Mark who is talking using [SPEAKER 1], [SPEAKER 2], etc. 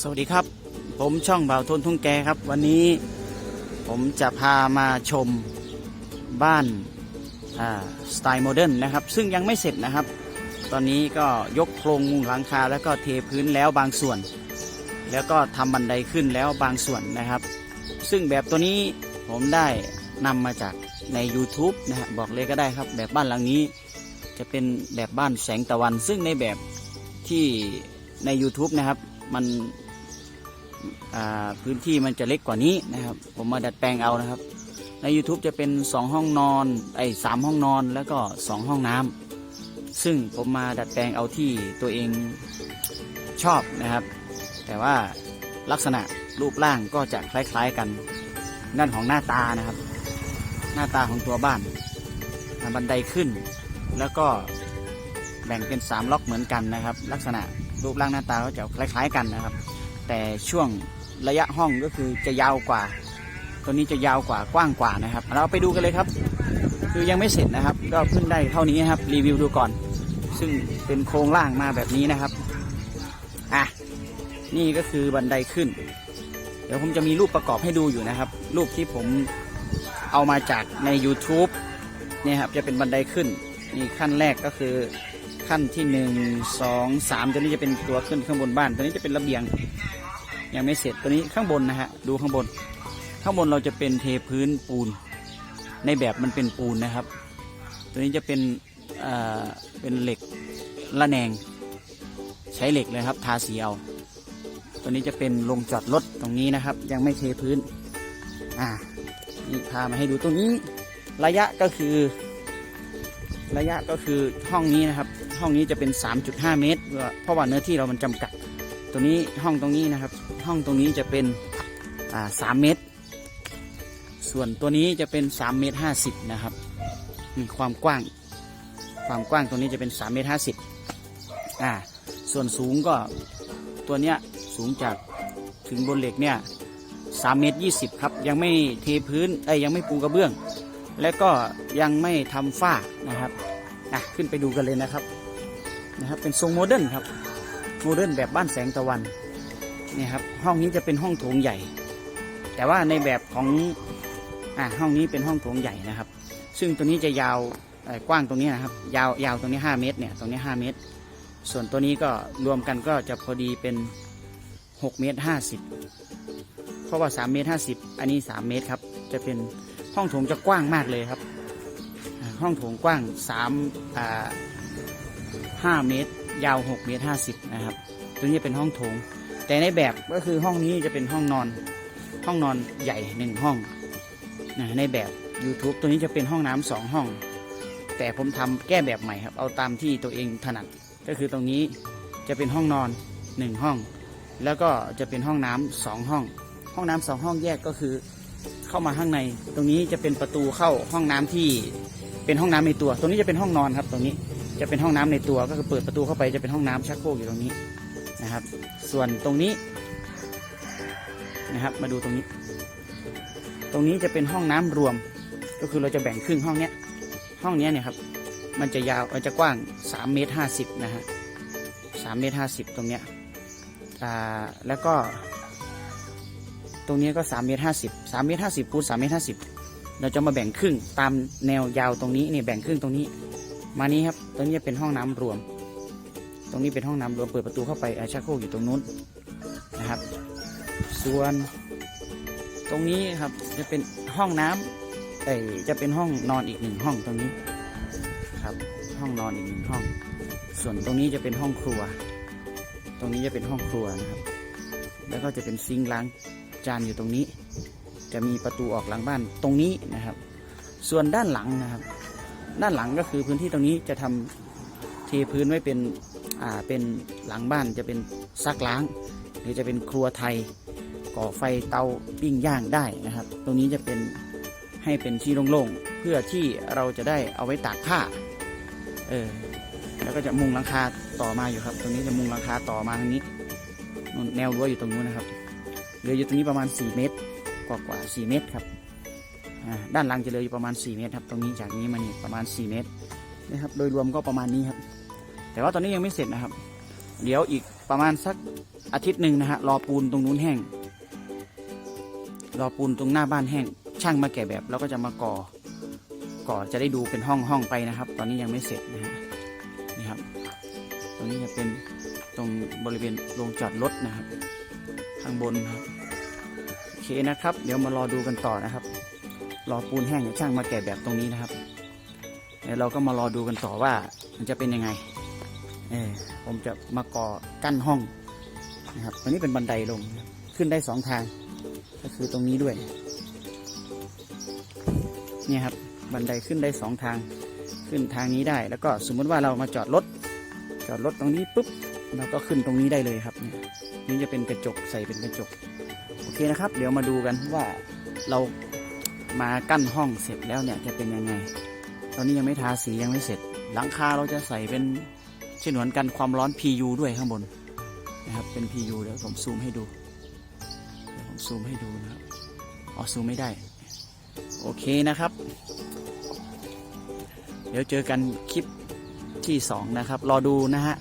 [SPEAKER 1] สวัสดีครับ ผมช่องบ่าวทนทุ่งแกครับ วันนี้ผมจะพามาชมบ้านสไตล์โมเดิร์นนะครับ ซึ่งยังไม่เสร็จนะครับ ตอนนี้ก็ยกโครงมุงหลังคา แล้วก็เทพื้นแล้วบางส่วน แล้วก็ทำบันไดขึ้นแล้วบางส่วนนะครับ ซึ่งแบบตัวนี้ผมได้นำมาจากใน YouTube นะฮะบอกเลยก็ได้ครับ แบบบ้านหลังนี้ จะเป็นแบบบ้านแสงตะวัน ซึ่งในแบบที่ใน YouTube นะครับ มัน พื้นที่มันจะเล็กกว่านี้นะครับ ผมมาดัดแปลงเอานะครับ ใน YouTube จะเป็น 2 ห้องนอนไอ้สามห้องนอนแล้วก็ 2 ห้องน้ำซึ่งผมมาดัดแปลงเอาที่ตัวเองชอบนะครับ แต่ว่าลักษณะรูปร่างก็จะคล้ายๆกันด้านของหน้าตานะครับ หน้าตาของตัวบ้านบันไดขึ้น แล้วก็แบ่งเป็น 3 ล็อกเหมือนกันนะครับ ลักษณะรูปร่างหน้าตาก็จะคล้าย ๆ กันนะครับ แต่ช่วงระยะห้องก็คือจะยาวกว่า ตัวนี้จะยาวกว่ากว้างกว่านะครับ เราไปดูกันเลยครับ คือยังไม่เสร็จนะครับ ก็เพิ่งได้เท่านี้นครับ รีวิวดูก่อน ซึ่งเป็นโครงล่างมาแบบนี้นะครับ อะ นี่ก็คือบันไดขึ้น เดี๋ยวผมจะมีรูปประกอบให้ดูอยู่นะครับ รูปที่ผมเอามาจากใน YouTube เนี่ยครับ จะเป็นบันไดขึ้น นี่ขั้นแรกก็คือขั้นที่หนึ่งสองสามตัวนี้จะเป็นตัวขึ้นข้างบนบ้าน ตัวนี้จะเป็นระเบียง ยังไม่เสร็จตัวนี้ข้างบนนะฮะดูข้างบน ข้างบนเราจะเป็นเทพื้นปูน ในแบบมันเป็นปูนนะครับ ตัวนี้จะเป็นเอ่อเป็นเหล็กละแนง ใช้เหล็กเลยครับ ทาสีเอา ตัวนี้จะเป็นลงจอดรถตรงนี้นะครับ ยังไม่เทพื้นอ่านี่พามาให้ดูตรงนี้ ระยะก็คือ ระยะก็คือห้องนี้นะครับ ห้องนี้จะเป็น 3.5 เมตรเพราะว่าเนื้อที่เรามันจำกัด ตัวนี้ห้องตรงนี้นะครับ ห้องตรงนี้จะเป็นอ่า3เมตร ส่วนตัวนี้จะเป็น3เมตร50นะครับมีความกว้าง ความกว้างตรงนี้จะเป็น3เมตร50อ่า ส่วนสูงก็ตัวเนี้ยสูงจากถึงบนเหล็กเนี่ย3เมตร20ครับ ยังไม่เทพื้นเอ้ยังไม่ปูกระเบื้อง และก็ยังไม่ทำฝ้านะครับอะขึ้นไปดูกันเลยนะครับนะครับ เป็นทรงโมเดิร์นครับ โมเดิร์นแบบบ้านแสงตะวันนี่ครับห้องนี้จะเป็นห้องโถงใหญ่ แต่ว่าในแบบของอ่าห้องนี้เป็นห้องโถงใหญ่นะครับ ซึ่งตัวนี้จะยาวอ่อกว้างตรงนี้นะครับยาวยาวตรงนี้ 5 เมตรเนี่ยตรงนี้ 5 เมตร ส่วนตัวนี้ก็รวมกันก็จะพอดีเป็น 6 เมตร 50 เพราะว่า 3 เมตร 50 อันนี้ 3 เมตรครับจะเป็นห้องโถงจะกว้างมากเลยครับ ห้องโถงกว้าง3อ่า 5 เมตร ยาว 6 เมตร 50 นะครับ ตัวนี้เป็นห้องโถง แต่ในแบบก็คือห้องนี้จะเป็นห้องนอน ห้องนอนใหญ่หนึ่งห้องนะในแบบ YouTube ตัวนี้จะเป็นห้องน้ำสองห้อง แต่ผมทำแก้แบบใหม่ครับ เอาตามที่ตัวเองถนัด ก็คือตรงนี้จะเป็นห้องนอนหนึ่งห้อง แล้วก็จะเป็นห้องน้ำสองห้อง ห้องน้ำสองห้องแยกก็คือเข้ามาข้างใน ตรงนี้จะเป็นประตูเข้าห้องน้ำที่เป็นห้องน้ำในตัว ตรงนี้จะเป็นห้องนอนครับตรงนี้ จะเป็นห้องน้ำในตัวก็คือเปิดประตูเข้าไปจะเป็นห้องน้ำชักโครกอยู่ตรงนี้นะครับ ส่วนตรงนี้นะครับ มาดูตรงนี้ ตรงนี้จะเป็นห้องน้ำรวม ก็คือเราจะแบ่งครึ่งห้องเนี้ย ห้องเนี้ยเนี่ยครับ มันจะยาวมันจะกว้าง3เมตร50นะฮะ3เมตร50ตรงเนี้ยอ่าแล้วก็ ตรงนี้ก็3เมตร50 3เมตร50คูณ3เมตร50เราจะมาแบ่งครึ่งตามแนวยาวตรงนี้เนี่ยแบ่งครึ่งตรงนี้ มานี้ครับตรงนี้เป็นห้องน้ำรวม ตรงนี้เป็นห้องน้ำรวมเปิดประตูเข้าไปอาชักโครกอยู่ตรงนู้นนะครับ ส่วนตรงนี้ครับจะเป็นห้องน้ำเอ้จะเป็นห้องนอนอีกหนึ่งห้องตรงนี้ครับห้องนอนอีกหนึ่งห้อง ส่วนตรงนี้จะเป็นห้องครัว ตรงนี้จะเป็นห้องครัวนะครับ แล้วก็จะเป็นซิงค์ล้างจานอยู่ตรงนี้ จะมีประตูออกหลังบ้านตรงนี้นะครับ ส่วนด้านหลังนะครับ ด้านหลังก็คือพื้นที่ตรงนี้จะทำเทพื้นไว้เป็นอ่าเป็นหลังบ้านจะเป็นซักล้าง หรือจะเป็นครัวไทยก่อไฟเตาปิ้งย่างได้นะครับ ตรงนี้จะเป็นให้เป็นที่โล่งๆเพื่อที่เราจะได้เอาไว้ตากผ้าเออแล้วก็จะมุงหลังคาต่อมาอยู่ครับ ตรงนี้จะมุงหลังคาต่อมาทางนี้แนวรั้วอยู่ตรงนู้นนะครับเหลืออยู่ตรงนี้ประมาณ 4 เมตรกว่ากว่า4เมตรครับ ด้านหลังจะเหลืออยู่ประมาณ 4 เมตรครับ ตรงนี้จากนี้มานี่ประมาณ 4 เมตรนะครับ โดยรวมก็ประมาณนี้ครับ แต่ว่าตอนนี้ยังไม่เสร็จนะครับ เดี๋ยวอีกประมาณสักอาทิตย์หนึ่งนะฮะรอปูนตรงนู้นแห้ง รอปูนตรงหน้าบ้านแห้ง ช่างมาแกะแบบแล้วก็จะมาก่อ ก่อจะได้ดูเป็นห้องห้องไปนะครับ ตอนนี้ยังไม่เสร็จนะฮะนี่ครับ ตรงนี้จะเป็นตรงบริเวณโรงจอดรถนะครับ ข้างบนครับโอเคนะครับ เดี๋ยวมารอดูกันต่อนะครับ รอปูนแห้งช่างมาแกะแบบตรงนี้นะครับเดี๋ยวเราก็มารอดูกันต่อว่ามันจะเป็นยังไงเออผมจะมาก่อกั้นห้องนะครับตรงนี้เป็นบันไดลงขึ้นได้สองทาง ก็คือตรงนี้ด้วยเนี่ยครับบันไดขึ้นได้สองทาง ขึ้นทางนี้ได้ แล้วก็สมมติว่าเรามาจอดรถจอดรถตรงนี้ปุ๊บเราก็ขึ้นตรงนี้ได้เลยครับเนี่ยนี่จะเป็นกระจกใส่เป็นกระจกโอเคนะครับ เดี๋ยวมาดูกันว่าเรา มากั้นห้องเสร็จแล้วเนี่ยจะเป็นยังไง ตอนนี้ยังไม่ทาสียังไม่เสร็จ หลังคาเราจะใส่เป็นฉนวนกันความร้อน PU ด้วยข้างบนนะครับเป็น PU เดี๋ยวผมซูมให้ดูเดี๋ยวผมซูมให้ดูนะครับอ๋อซูมไม่ได้ โอเคนะครับ เดี๋ยวเจอกันคลิปที่สองนะครับ รอดูนะฮะ